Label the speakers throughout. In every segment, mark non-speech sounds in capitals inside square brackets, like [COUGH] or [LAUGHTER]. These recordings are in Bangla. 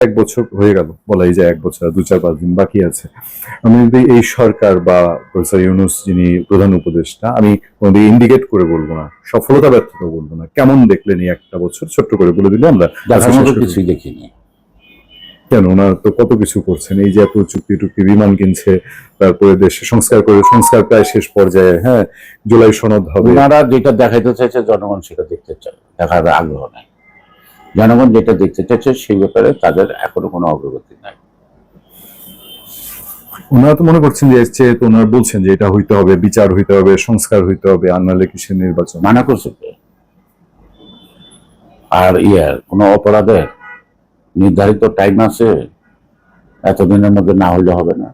Speaker 1: এক বছর হয়ে গেল বলাই যায় এক বছর দু চার পাঁচ দিন বাকি আছে। আমি যদি এই সরকার বা প্রফেসর ইউনুস যিনি প্রধান উপদেষ্টা আমি কোনোদিন ইন্ডিকেট করে বলব না সফলতা ব্যর্থতা বলব না কেমন দেখলেন এই একটা বছর? ছোট্ট করে বলে দিলে আমরা
Speaker 2: কিছুই দেখিনি।
Speaker 1: কেন? ওনারা তো কত কিছু করছেন এই যে এত চুক্তি টুক্তি বিমান কিনছে তারপরে দেশে সংস্কার করে সংস্কার প্রায় শেষ পর্যায়ে হ্যাঁ জুলাই সনদ হবে।
Speaker 2: ওনারা যেটা দেখাইতে চাইছে জনগণ সেটা দেখতে চায় দেখার আগ্রহ নাই। জনগণ যেটা দেখতে চাইছে সেই ব্যাপারে তাদের এখনও কোনো অগ্রগতি নাই।
Speaker 1: ওনারা তো মনে করছেন যে তো ওনারা বলছেন যে এটা হইতে হবে বিচার হইতে হবে সংস্কার হইতে হবে আর নাহলে কিসের নির্বাচন?
Speaker 2: মানা করছে আর ইয়ার কোনো অপরাধের নির্ধারিত টাইম আছে? এতদিনের মধ্যে না হলে হবে না।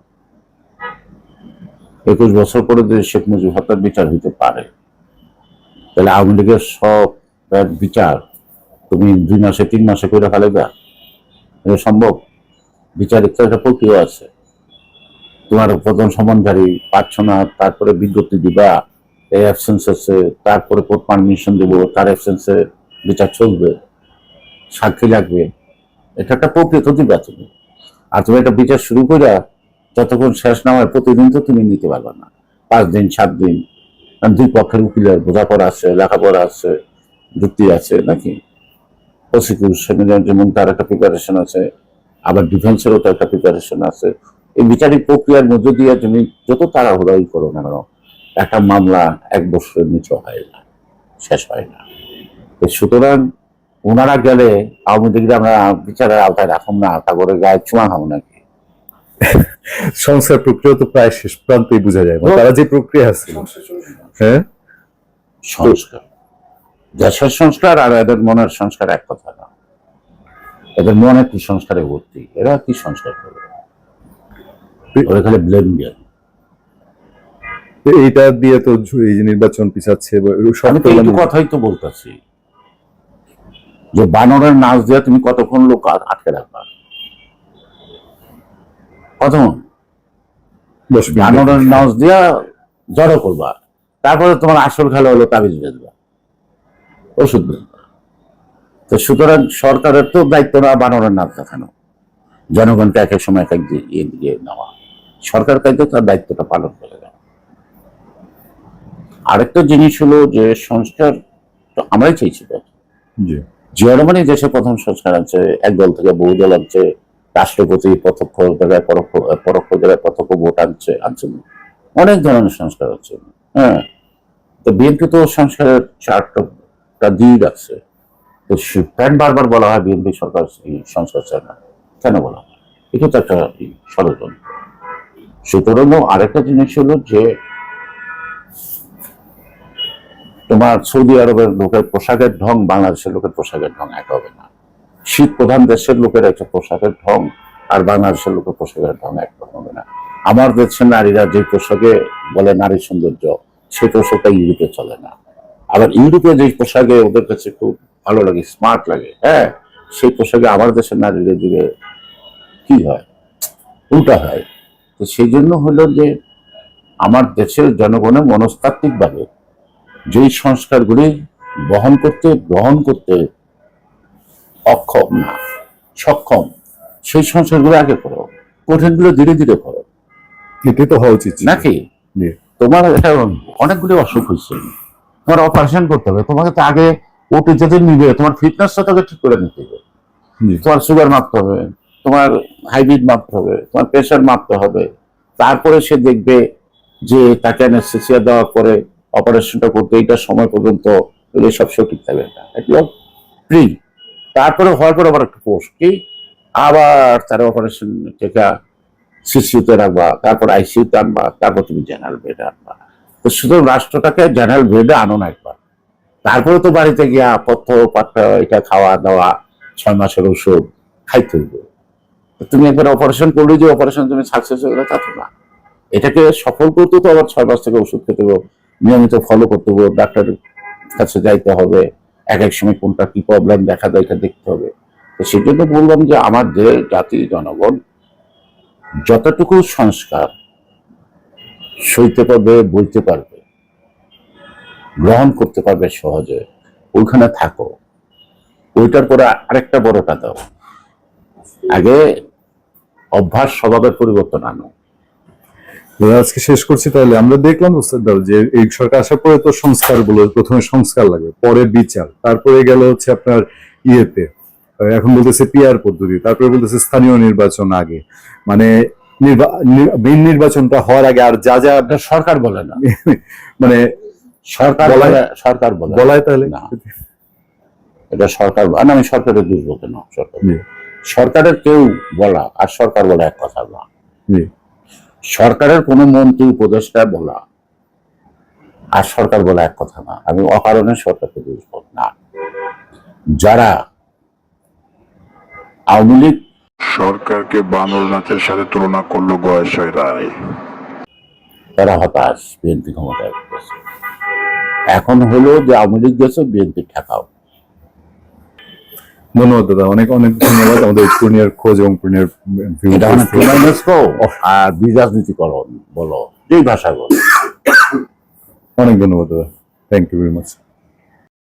Speaker 2: একুশ বছর পরে যদি শেখ মুজিব হত্যার বিচার হইতে পারে তাহলে আওয়ামী লীগের সব বিচার তুমি দুই মাসে, তিন মাসে করে ফেলেবা এটা সম্ভব? বিচারিক তো একটা প্রক্রিয়া আছে। তোমার প্রধান সমানকারী পাচ্ছ না, তারপরে বিজ্ঞপ্তি দিবা, এই অ্যাবসেন্স আছে তারপরে কোর্ট পারমিশন দেবো, তার অ্যাবসেন্সে বিচার চলবে, সাক্ষী লাগবে। এটা একটা প্রক্রিয়া তো দিবা তুমি। আর তুমি একটা বিচার শুরু করে যতক্ষণ শেষ না হয়, প্রতিদিন তো তুমি নিতে পারবে না। পাঁচ দিন, সাত দিন, দুই পক্ষের উকিলের বোঝাপড়া আছে, লেখাপড়া আছে, যুক্তি আছে, নাকি? প্রসিকিউশনের যেমন তার একটা প্রিপারেশন আছে আবার ডিফেন্সেরও তো একটা প্রিপারেশন আছে। এই বিচারিক প্রক্রিয়ার মধ্যে দিয়ে তুমি যত তাড়াহুড়াই করো না কেন একটা মামলা এক বছরের নিচে হয় না শেষ হয় না। সুতরাং ওনারা গেলে আওয়ামী লীগরা আমরা বিচারের আওতায় রাখুন না তারপরে গায়ে চুমা খাব নাকি?
Speaker 1: সংস্কার প্রক্রিয়া তো প্রায় শেষ প্রান্তেই বোঝা যায়। তারা যে প্রক্রিয়া আছে। হ্যাঁ?
Speaker 2: সংস্কার। দেশের সংস্কার আর এদের মনের সংস্কার এক কথা না। এদের মনে কি সংস্কারে ভর্তি? এরা কি সংস্কার করবে? ওরা খালি ব্লেম
Speaker 1: এইটা দিয়ে তো এই যে নির্বাচন পিছাচ্ছে
Speaker 2: কথাই তো বলতেছি। যে বানরের নাচ দিয়ে তুমি কতক্ষণ লোক আটকে রাখবা? কতক্ষণ। বানরের নাচ দিয়া জড়ো করবা। তারপরে তোমার আসল খেলা হলো তাবিজ বেচবা ওষুধ তো সুতরাং সরকারের তো দায়িত্ব না বানরের নাচ দেখানো। জনগণকে এক এক সময় এক এক দি- ইয়ে দিয়ে নেওয়া। সরকার কাজে তার দায়িত্বটা পালন করে দেয় আরেকটা জিনিস হলো যে সংস্কার তো আমরাই চাইছি তো।
Speaker 1: জি।
Speaker 2: দেশে প্রথম সংস্কার আছে এক দল থেকে বহু দল আনছে রাষ্ট্রপতি প্রত্যক্ষ জায়গায় পরোক্ষ পরোক্ষ জায়গায় প্রত্যক্ষ ভোট আনছে আনছে। অনেক ধরনের সংস্কার হচ্ছে হ্যাঁ। তো বিএনপি তো সংস্কারের চারটা তো সে- কেন বারবার বলা হয়, বিএনপি সরকার সংস্কার চায় না। কেন বলা হয়? এটা তো একটা ষড়যন্ত্র। সুতরাং আরেকটা জিনিস হলো যে, তোমার সৌদি আরবের লোকের পোশাকের ঢং বাংলাদেশের লোকের পোশাকের ঢং এক হবে না। শীত প্রধান দেশের লোকের একটা পোশাকের ঢং আর বাংলাদেশের লোকের পোশাকের ঢং এক হবে না। আমার দেশের নারীরা যে পোশাকে বলে নারী সৌন্দর্য, সেই পোশাকটা ইউরোপে চলে না। আবার ইউরোপে যে পোশাকে ওদের কাছে খুব ভালো লাগে স্মার্ট লাগে হ্যাঁ সেই পোশাকে আমার দেশের নারীরা দিকে কি হয়? উল্টা হয়। তো সেই জন্য হলো যে আমার দেশের জনগণের মনস্তাত্ত্বিকভাবে যেই সংস্কারগুলি বহন করতে গ্রহণ করতে অক্ষম না সক্ষম সেই সংস্কারগুলো আগে করো কঠিনগুলো ধীরে ধীরে করো।
Speaker 1: এটাই তো হওয়া উচিত
Speaker 2: নাকি। তোমার এটা অনেকগুলি অসুখ হয়েছে। তোমার অপারেশন করতে হবে। তোমাকে তো আগে ওটি যাতে নিবে তোমার ফিটনেসটা তোকে ঠিক করে নিতে হবে। তোমার সুগার মাপতে হবে তোমার হাইব্রিড মাপতে হবে তোমার প্রেশার মাপতে হবে। তারপরে সে দেখবে যে তাকে অ্যানেস্থেসিয়া দেওয়ার পরে অপারেশনটা করতে এইটা সময় পর্যন্ত এগুলো সব সঠিক থাকবে না। এগুলো প্রি তারপরে হওয়ার পর আবার একটা পোস্ট কি আবার তার অপারেশন থেকে সিসিউতে রাখবা তারপর আইসিউতে আনবা তারপর তুমি জেনারেল বেডে আনবা। তো শুধু রাষ্ট্রটাকে জেনারেল ভেবে আনো না একবার। তারপরে তো বাড়িতে গিয়া পথ্য পাঠ্য এটা খাওয়া দাওয়া, ছয় মাসের ওষুধ খাইতে হইবে। তুমি একবার অপারেশন করলে যে অপারেশন তুমি সাকসেস হয়ে গেলে তা তো না। এটাকে সফল করতে তো আবার ছয় মাস থেকে ওষুধ খেতে হবে নিয়মিত ফলো করতে হবে ডাক্তারের কাছে যাইতে হবে, এক এক সময় কোনটা কি প্রবলেম দেখা দেয় এটা দেখতে হবে। তো সেই জন্য বললাম যে আমার যে জাতি জনগণ, যতটুকু সংস্কার সইতে পারবে বলতে পারবে। গ্রহণ করতে পারবে সহজে। ওইখানে থাকো। ওইটার পরে আরেকটা বড়টা দাও। আগে অভ্যাস স্বভাবের পরিবর্তন আনো।
Speaker 1: আজকে শেষ করছি, তাহলে আমরা দেখলাম ওস্তাদ দাও, যে এই সরকার আসার পরে তো সংস্কার বলে প্রথমে সংস্কার লাগে, পরে বিচার, তারপরে গেল হচ্ছে আপনার ইয়েতে। এখন বলতেছে পিআর পদ্ধতি, তারপরে বলতেছে স্থানীয় নির্বাচন আগে। মানে বিন নির্বাচনটা হওয়ার আগে আর যা যা
Speaker 2: সরকার বলে না। [LAUGHS]
Speaker 1: মানে
Speaker 2: সরকার সরকার বলে।
Speaker 1: বলায় তাহলে?
Speaker 2: না। [LAUGHS] এটা সরকার না, আমি সরকারের দোষ বলতে না সরকার। সরকারের কেউ বলা আর সরকার বলা এক কথা না। সরকারের কোন মন্ত্রী উপদেষ্টা বলা আর সরকার বলা এক কথা না। আমি অকারণে সরকারকে দোষ না। যারা আওয়ামী লীগ
Speaker 3: সরকারকে বানর নাচের সাথে তুলনা করল রায়
Speaker 2: তারা হতাশ বিএনপি ক্ষমতায় এখন হলো যে আওয়ামী লীগ গেছে বিএনপি ঠেকাও।
Speaker 1: ধন্যবাদ দাদা অনেক অনেক ধন্যবাদ। আমাদের পূর্ণিয়ার খোঁজ এবং পূর্ণিয়ার
Speaker 2: আর বলো। যেই ভাষা বলো।
Speaker 1: অনেক ধন্যবাদ দাদা। Thank you very much